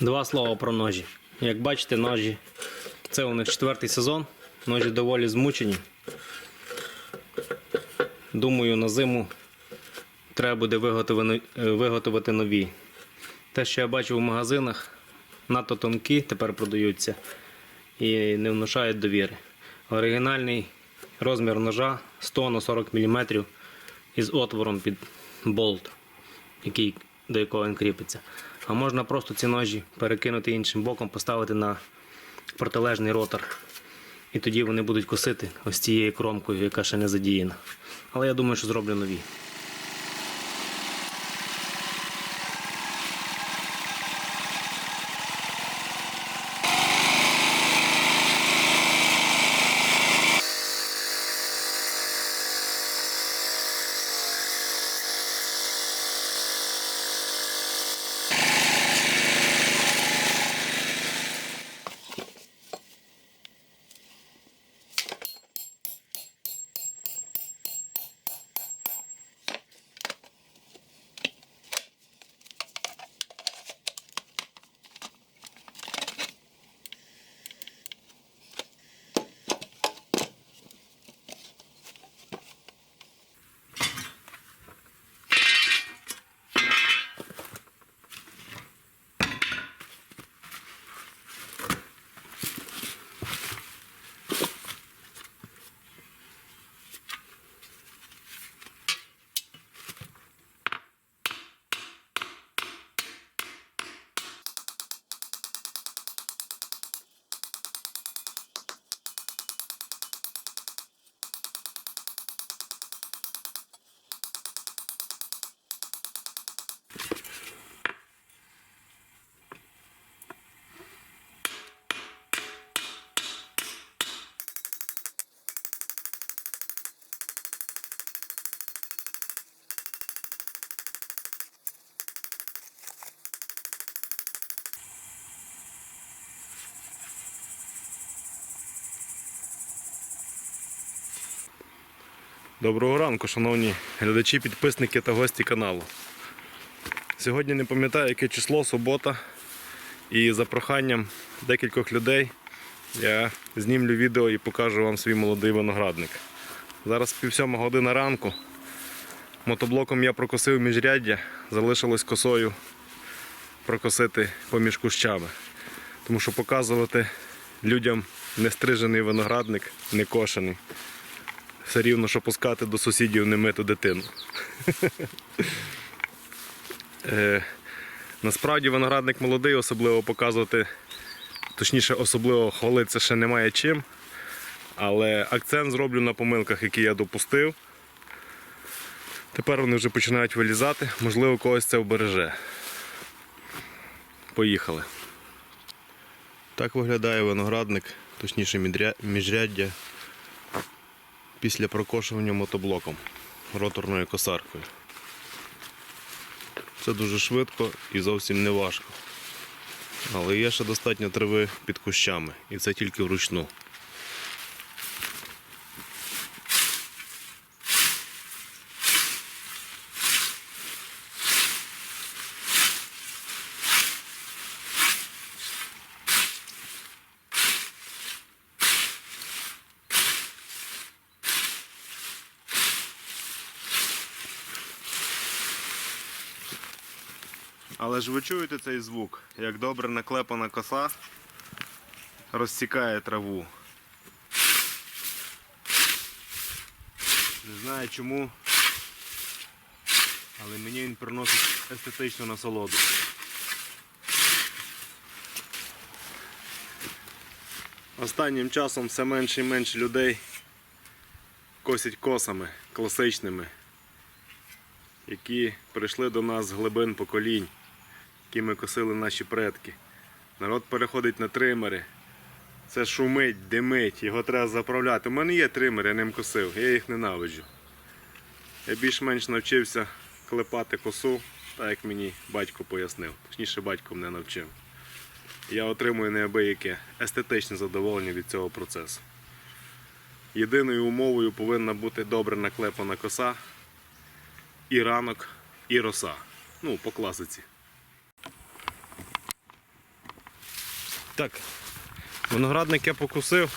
Два слова про ножі. Як бачите, ножі це у них четвертий сезон. Ножі доволі змучені. Думаю, на зиму треба буде виготовити, нові. Те, що я бачив у магазинах, надто тонкі тепер продаються і не внушають довіри. Оригінальний розмір ножа 100 на 40 мм із отвором під болт, який, до якого він кріпиться. А можна просто ці ножі перекинути іншим боком, поставити на протилежний ротор. І тоді вони будуть косити ось цією кромкою, яка ще не задіяна. Але я думаю, що зроблю нові. Доброго ранку, шановні глядачі, підписники та гості каналу. Сьогодні не пам'ятаю, яке число, субота. І за проханням декількох людей я знімлю відео і покажу вам свій молодий виноградник. Зараз пів сьома година ранку. Мотоблоком я прокосив міжряддя, залишилось косою прокосити поміж кущами. Тому що показувати людям нестрижений виноградник, не кошений все рівно, що пускати до сусідів немиту дитину. е, насправді виноградник молодий, особливо показувати, точніше, особливо хвалитися ще немає чим. Але акцент зроблю на помилках, які я допустив. Тепер вони вже починають вилізати, можливо, когось це вбереже. Поїхали. Так виглядає виноградник, точніше міжряддя після прокошування мотоблоком роторною косаркою. Це дуже швидко і зовсім не важко. Але є ще достатньо трави під кущами, і це тільки вручну. Але ж ви чуєте цей звук, як добре наклепана коса розсікає траву. Не знаю чому, але мені він приносить естетичну насолоду. Останнім часом все менше і менше людей косять косами класичними, які прийшли до нас з глибин поколінь якими косили наші предки. Народ переходить на тримери. Це шумить, димить, його треба заправляти. У мене є тримери, я ним косив, я їх ненавиджу. Я більш-менш навчився клепати косу, так як мені батько пояснив. Точніше, батько мене навчив. Я отримую неабияке естетичне задоволення від цього процесу. Єдиною умовою повинна бути добре наклепана коса, і ранок, і роса. Ну, по класиці. Так, виноградник я покусив,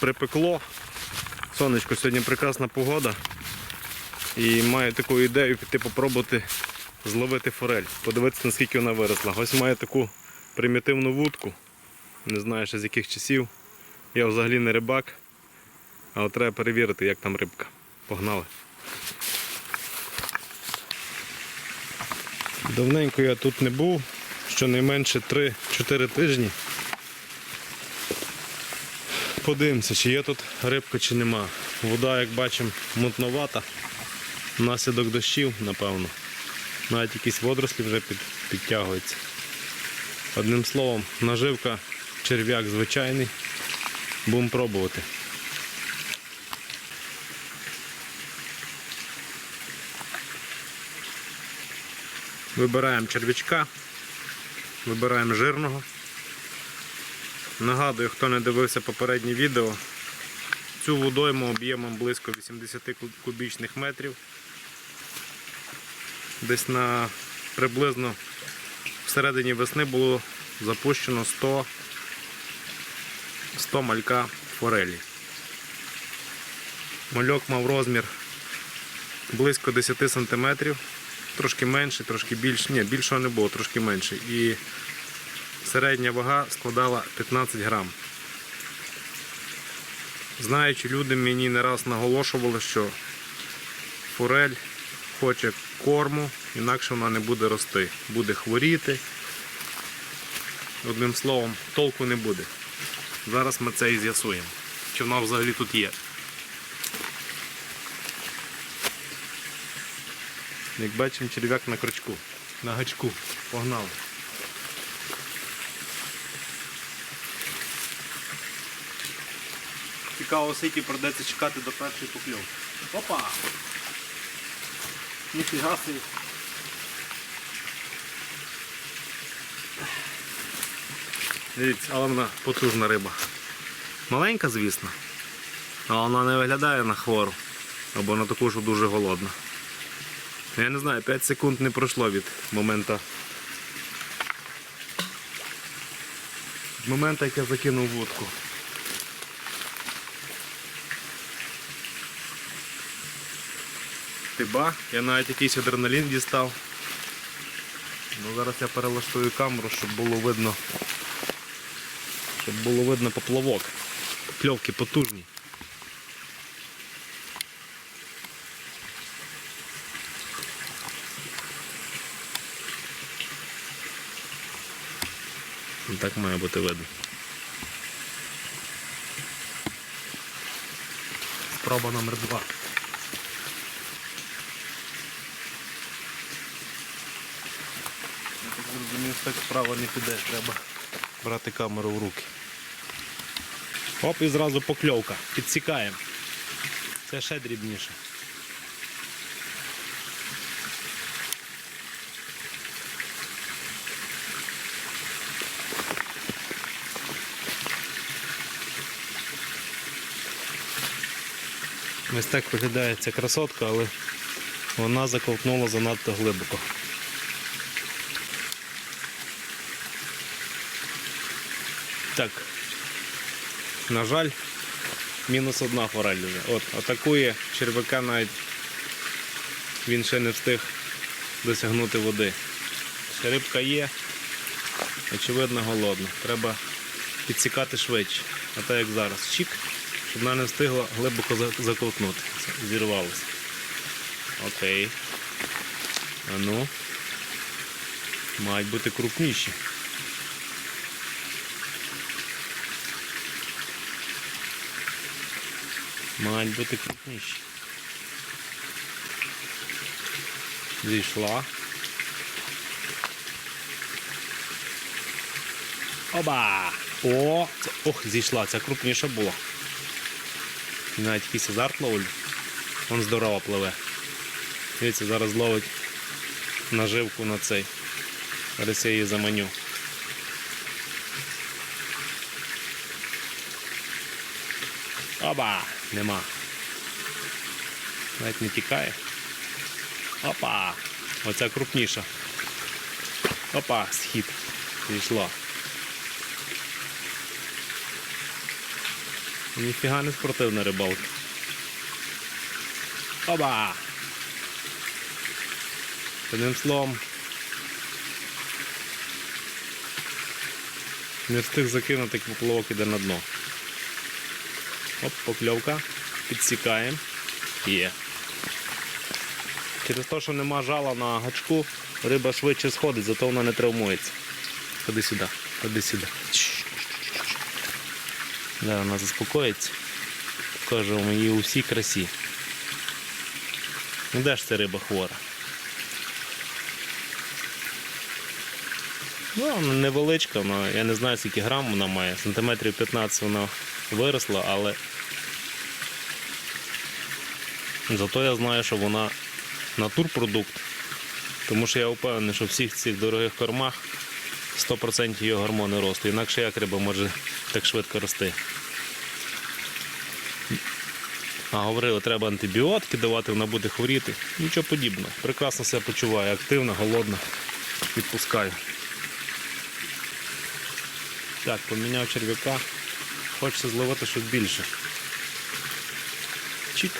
припекло. Сонечко, сьогодні прекрасна погода. І маю таку ідею піти попробувати зловити форель. Подивитися, наскільки вона виросла. Ось маю таку примітивну вудку. Не знаю ще з яких часів. Я взагалі не рибак. Але треба перевірити, як там рибка. Погнали. Давненько я тут не був, щонайменше 3-4 тижні. Подивимося, чи є тут рибка, чи нема. Вода, як бачимо, мутновата. Внаслідок дощів, напевно. Навіть якісь водорослі вже під, підтягуються. Одним словом, наживка черв'як звичайний. Будемо пробувати. Вибираємо черв'ячка, вибираємо жирного. Нагадую, хто не дивився попереднє відео, цю водойму об'ємом близько 80 кубічних метрів. Десь на приблизно всередині весни було запущено 100, 100 малька форелі. Мальок мав розмір близько 10 см, трошки менший, трошки більше, ні, більшого не було, трошки менше. І середня вага складала 15 грам. Знаючи люди мені не раз наголошували, що форель хоче корму, інакше вона не буде рости. Буде хворіти. Одним словом, толку не буде. Зараз ми це і з'ясуємо. Чи вона взагалі тут є. Як бачимо, черв'як на крючку, на гачку. Погнали. Цікаво, скільки придеться чекати до першої покльовки. Опа! Ніфіга собі. Дивіться, але вона потужна риба. Маленька, звісно, але вона не виглядає на хвору або на таку, що дуже голодна. Я не знаю, 5 секунд не пройшло від моменту. Від моменту, як я закинув вудку. Тиба, я навіть якийсь адреналін дістав. Ну, зараз я перелаштую камеру, щоб було видно. Щоб було видно поплавок. Кльовки потужні. Ну, Так має бути видно. Спроба номер два. Я так зрозумів, що так справа не піде, треба брати камеру в руки. Оп, і зразу покльовка. Підсікаємо. Це ще дрібніше. Ось так виглядає ця красотка, але вона заковтнула занадто глибоко. Так. На жаль, мінус одна форель вже. От, атакує червяка навіть він ще не встиг досягнути води. Рибка є, очевидно голодна. Треба підсікати швидше. А так як зараз. Чік, щоб вона не встигла глибоко за- заковтнути. Зірвалося. Окей. А ну. Мають бути крупніші. Мають бути крупніші. Зійшла. Оба! О! Це, ох, зійшла, ця крупніша була. І Навіть якийсь азарт ловлю. Вон здорово пливе. Дивіться, зараз ловить наживку на цей. Зараз я її заманю. Оба! Нема. Навіть не тікає. Опа! Оця крупніша. Опа, схід. Зійшла. Ніфіга не спортивна рибалка. Оба! Одним словом. Не встиг закинути, як поплавок іде на дно. Оп, покльовка. Підсікаємо. Є. Через те, що нема жала на гачку, риба швидше сходить, зато вона не травмується. Ходи сюди, ходи сюди. Да, вона заспокоїться. Покажу вам її у всій красі. Ну де ж ця риба хвора? Ну, вона невеличка, вона, я не знаю скільки грам вона має. Сантиметрів 15 вона виросла, але зато я знаю, що вона натурпродукт. Тому що я впевнений, що в всіх цих дорогих кормах 100% його гормони росту. Інакше як риба може так швидко рости. А говорили, треба антибіотики давати, вона буде хворіти. Нічого подібного. Прекрасно себе почуває, активна, голодна. Відпускаю. Так, поміняв черв'яка. Хочеться зловити щось більше. Чик.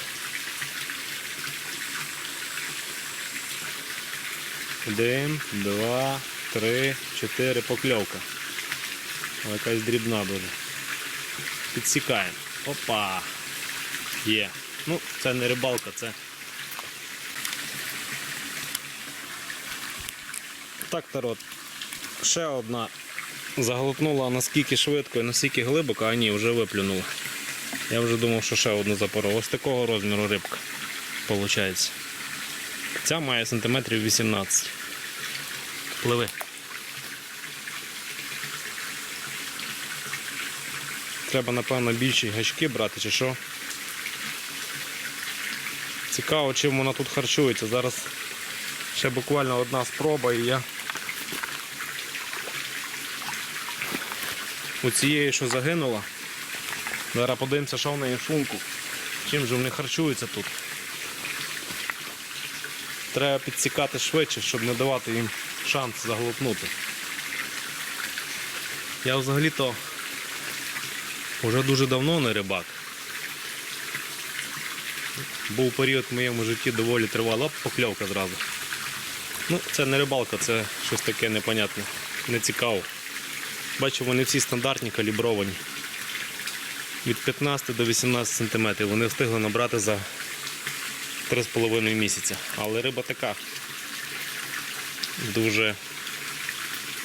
Один, два, три, чотири покльовка. Якась дрібна дуже. Підсікаємо. Опа! Є. Ну, це не рибалка, це. Так, народ. Ще одна заглотнула наскільки швидко і наскільки глибоко, а ні, вже виплюнула. Я вже думав, що ще одну запоров. Ось такого розміру рибка. Получається. Ця має сантиметрів 18. Пливи. Треба, напевно, більші гачки брати чи що. Цікаво, чим вона тут харчується. Зараз ще буквально одна спроба і я у цієї, що загинула. Зараз подивимося, що в неї в шлунку. Чим же вони харчуються тут. Треба підсікати швидше, щоб не давати їм шанс заглотнути. Я взагалі-то вже дуже давно не рибак. Був період в моєму житті доволі тривала покльовка зразу. Ну, це не рибалка, це щось таке непонятне, не цікаво. Бачу, вони всі стандартні, калібровані. Від 15 до 18 см. Вони встигли набрати за 3,5 місяця. Але риба така дуже,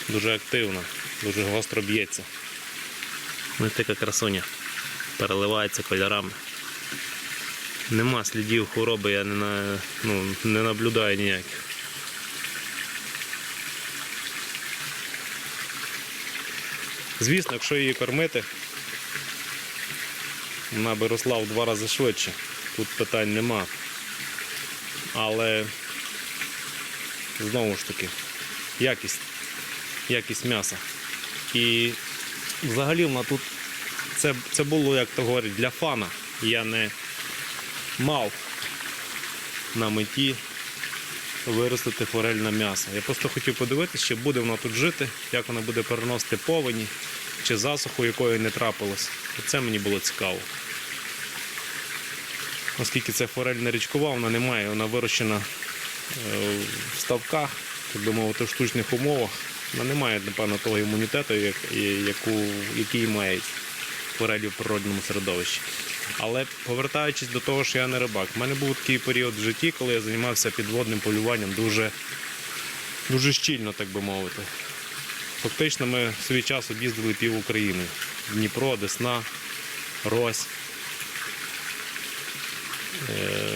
дуже активна, дуже гостро б'ється. Ось така красуня. Переливається кольорами. Нема слідів хвороби, я не, на, ну, не наблюдаю ніяких. Звісно, якщо її кормити, вона би росла в два рази швидше. Тут питань нема. Але знову ж таки, якість, якість м'яса. І взагалі вона тут це, це було, як то говорять, для фана. Я не мав на меті виростити форель на м'ясо. Я просто хотів подивитися, чи буде вона тут жити, як вона буде переносити повені, чи засуху, якої не трапилось. Це мені було цікаво. Оскільки це форель не річкова, вона не має, вона вирощена е, в ставках, так би мовити, в штучних умовах. Вона не має, напевно, того імунітету, який має форелі в природному середовищі. Але повертаючись до того, що я не рибак, в мене був такий період в житті, коли я займався підводним полюванням дуже, дуже щільно, так би мовити. Фактично ми в свій час об'їздили пів України. Дніпро, Десна, Рось. Е,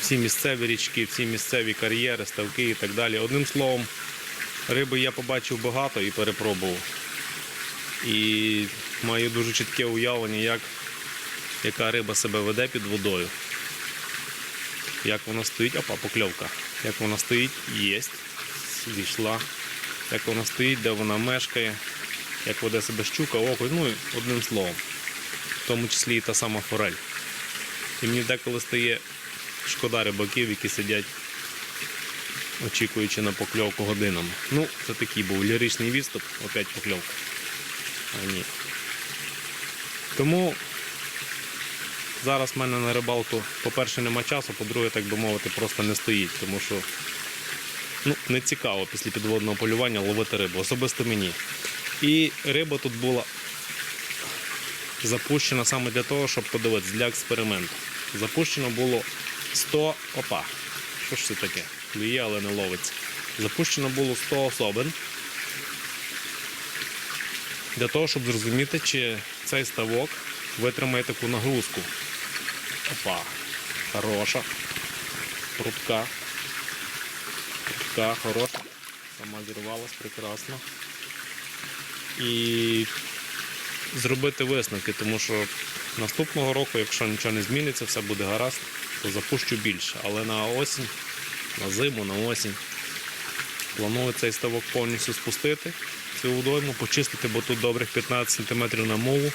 всі місцеві річки, всі місцеві кар'єри, ставки і так далі. Одним словом, риби я побачив багато і перепробував. І маю дуже чітке уявлення, як, яка риба себе веде під водою. Як вона стоїть, опа, покльовка. Як вона стоїть, єсть, зійшла. Як вона стоїть, де вона мешкає, як веде себе щука, окунь, ну одним словом. В тому числі і та сама форель. І мені деколи стає шкода рибаків, які сидять, очікуючи на покльовку годинами. Ну, це такий був ліричний відступ, опять покльовка. А ні. Тому зараз в мене на рибалку, по-перше, нема часу, по-друге, так би мовити, просто не стоїть, тому що ну, не цікаво після підводного полювання ловити рибу, особисто мені. І риба тут була запущена саме для того, щоб подивитися, для експерименту. Запущено було 100 опа. Що ж це таке? Клює, але не ловиться. Запущено було 100 особин. Для того, щоб зрозуміти, чи цей ставок витримає таку нагрузку. Опа. Хороша. Прутка. Прутка, хороша. Сама зірвалась прекрасно. І зробити висновки, тому що наступного року, якщо нічого не зміниться, все буде гаразд, то запущу більше. Але на осінь, на зиму, на осінь планую цей ставок повністю спустити, цю водойму, почистити, бо тут добрих 15 см на мову.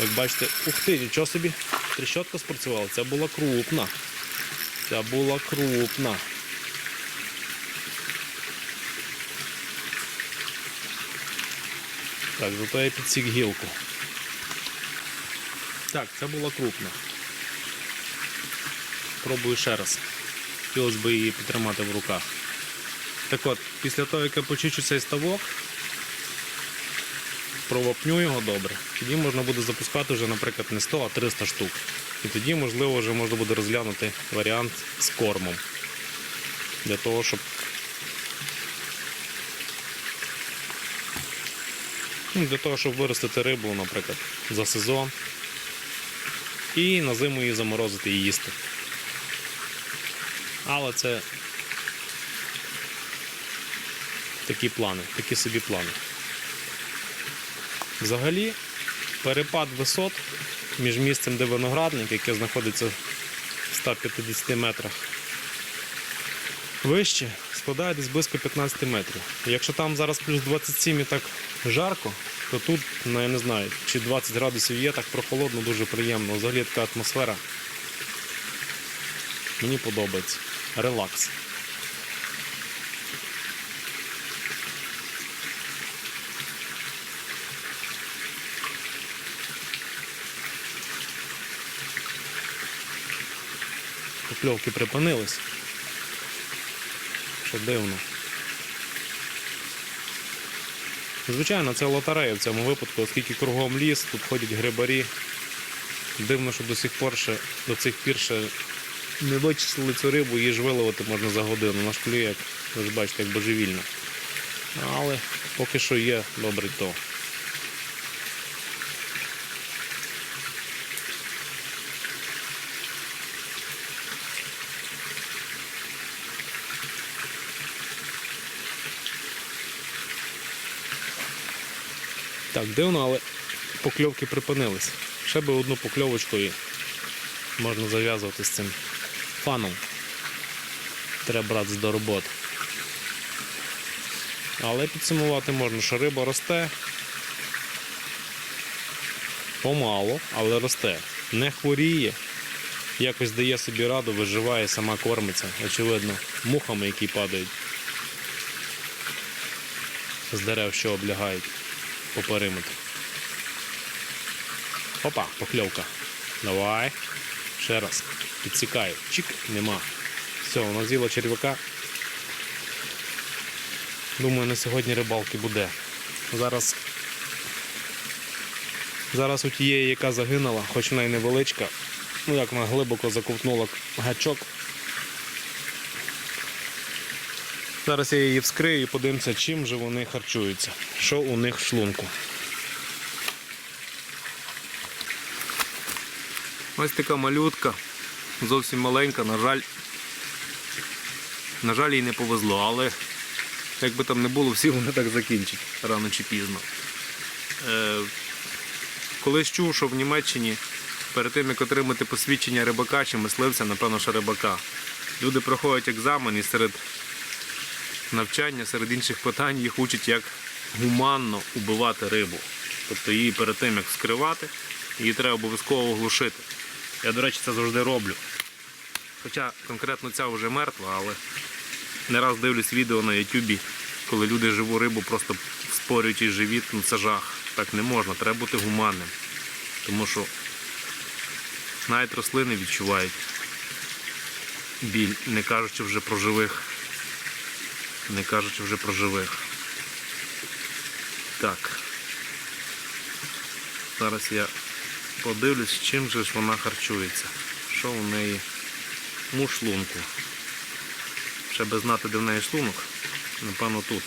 Як бачите, ух ти, нічого собі, тріщотка спрацювала. Це була крупна. Це була крупна. Так, зато я підсік гілку. Так, це була крупна. Пробую ще раз. Хотілося б її підтримати в руках. Так от, після того, як я почищу цей ставок, провапню його добре, тоді можна буде запускати вже, наприклад, не 100, а 300 штук. І тоді, можливо, вже можна буде розглянути варіант з кормом. Для того, щоб Ну, для того, щоб виростити рибу, наприклад, за сезон. І на зиму її заморозити і їсти. Але це такі плани, такі собі плани. Взагалі, перепад висот між місцем, де виноградник, яке знаходиться в 150 метрах вище, складає десь близько 15 метрів. Якщо там зараз плюс 27 і так жарко, то тут, ну я не знаю, чи 20 градусів є, так прохолодно, дуже приємно. Взагалі така атмосфера. Мені подобається. Релакс. Покльовки припинились. Що дивно. Звичайно, це лотерея в цьому випадку, оскільки кругом ліс, тут ходять грибарі. Дивно, що до сих пор ще, до цих пір ще не вичислили цю рибу, її ж виловити можна за годину. Наш клює, як ви ж бачите, як божевільно. Але поки що є добрий то. Так, дивно, але покльовки припинились. Ще би одну покльовочку і можна зав'язувати з цим фаном. Треба братися до роботи. Але підсумувати можна, що риба росте помало, але росте. Не хворіє, якось дає собі раду, виживає, сама кормиться, очевидно, мухами, які падають з дерев, що облягають по периметру. Опа, покльовка. Давай. Ще раз. Підсікаю. Чик, нема. Все, вона з'їла черв'яка. Думаю, на сьогодні рибалки буде. Зараз. Зараз у тієї, яка загинула, хоч вона й невеличка, ну як вона глибоко заковтнула гачок. Зараз я її вскрию і подивимося, чим же вони харчуються, що у них в шлунку. Ось така малютка, зовсім маленька, на жаль. На жаль, їй не повезло, але як би там не було, всі вони так закінчать рано чи пізно. Е, колись чув, що в Німеччині перед тим, як отримати посвідчення рибака чи мисливця, напевно, що рибака, люди проходять екзамен і серед навчання, серед інших питань їх учать, як гуманно убивати рибу. Тобто її перед тим, як вскривати, її треба обов'язково оглушити. Я, до речі, це завжди роблю. Хоча конкретно ця вже мертва, але не раз дивлюсь відео на Ютубі, коли люди живу рибу просто спорюють із живіт, ну це жах. Так не можна, треба бути гуманним. Тому що Навіть рослини відчувають біль, не кажучи вже про живих. Не кажучи вже про живих. Так. Зараз я подивлюсь, чим же ж вона харчується. Що у неї у шлунку. Ще би знати, де в неї шлунок. Напевно тут.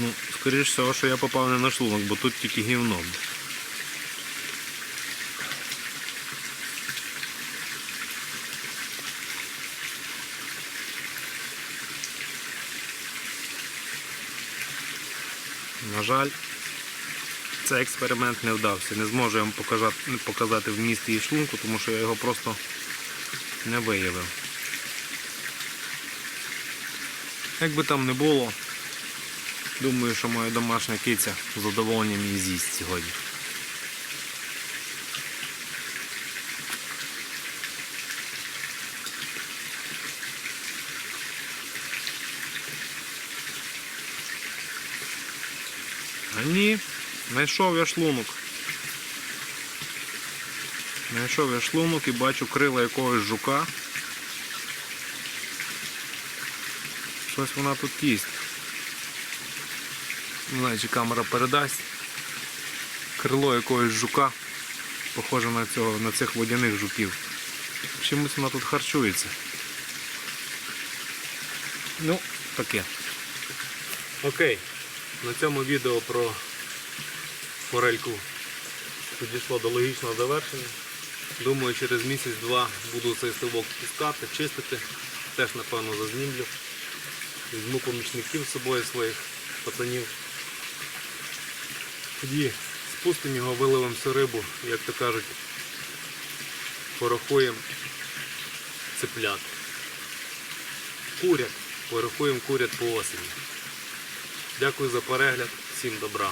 Ну, скоріш всього, що я попав не на шлунок, бо тут тільки гівно. На жаль, цей експеримент не вдався. Не зможу я вам показати, показати вміст її шлунку, тому що я його просто не виявив. Як би там не було, Думаю, що моя домашня киця з задоволенням її з'їсть сьогодні. А ні, знайшов я шлунок. Знайшов я шлунок і бачу крила якогось жука. Щось вона тут їсть. Не знаю, чи камера передасть. Крило якогось жука. Похоже на, цього, на цих водяних жуків. Чимось вона тут харчується. Ну, таке. Окей. На цьому відео про форельку підійшло до логічного завершення. Думаю, через місяць-два буду цей ставок пускати, чистити. Теж напевно зазнімлю. Візьму помічників з собою своїх пацанів. Тоді спустимо його, виливемо всю рибу, як то кажуть, порахуємо цеплят. Курят, порахуємо курят по осені. Дякую за перегляд, всім добра.